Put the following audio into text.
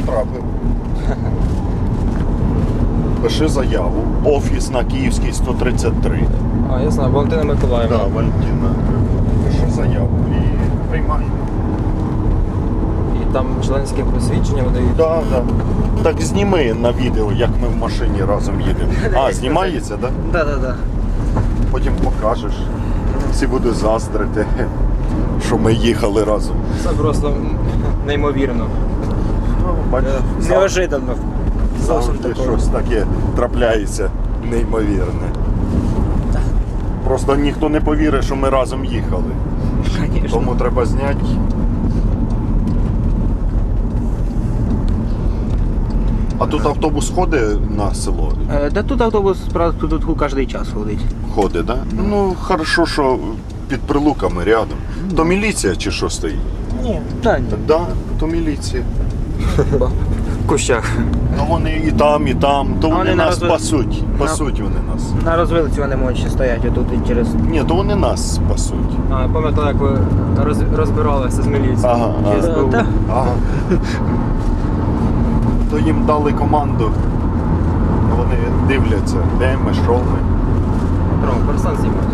потрапив. Пиши заяву. Офіс на Київській 133. А, я знаю, Валентина Миколаївна. Да, Валентина. Пиши заяву і приймаємо. І там членське посвідчення видають. Да, да. Так зніми на відео, як ми в машині разом їдемо. А, знімається, так? Да? Да, да, да. Потім покажеш. Всі будуть заздрити, що ми їхали разом. Це просто неймовірно. Ну, бачиш, завжди- Неожиданно. Зовсім завжди такого. щось таке трапляється неймовірне. Просто ніхто не повірить, що ми разом їхали. Конечно. Тому треба зняти. А тут автобус ходить на село? Е, Да тут автобус, правда, тут кожен час ходить. Ходить, так? Да? Ну, хорошо, що під прилуками рядом. То міліція чи що стоїть? Ні, та ні. Так, да, то міліція. В кущах. Ну вони і там, і там, то вони вони на нас розвил- пасуть. Пасуть вони нас. На розвилці вони можуть ще стояти отут і через. Ні, то вони нас спасуть. А, пам'ятаю, як ви роз, розбиралися з міліцією. Ага, Чи ага. СБУ. Та. Ага. То їм дали команду. Вони дивляться, де ми, що ми. Петро, перестань знімати.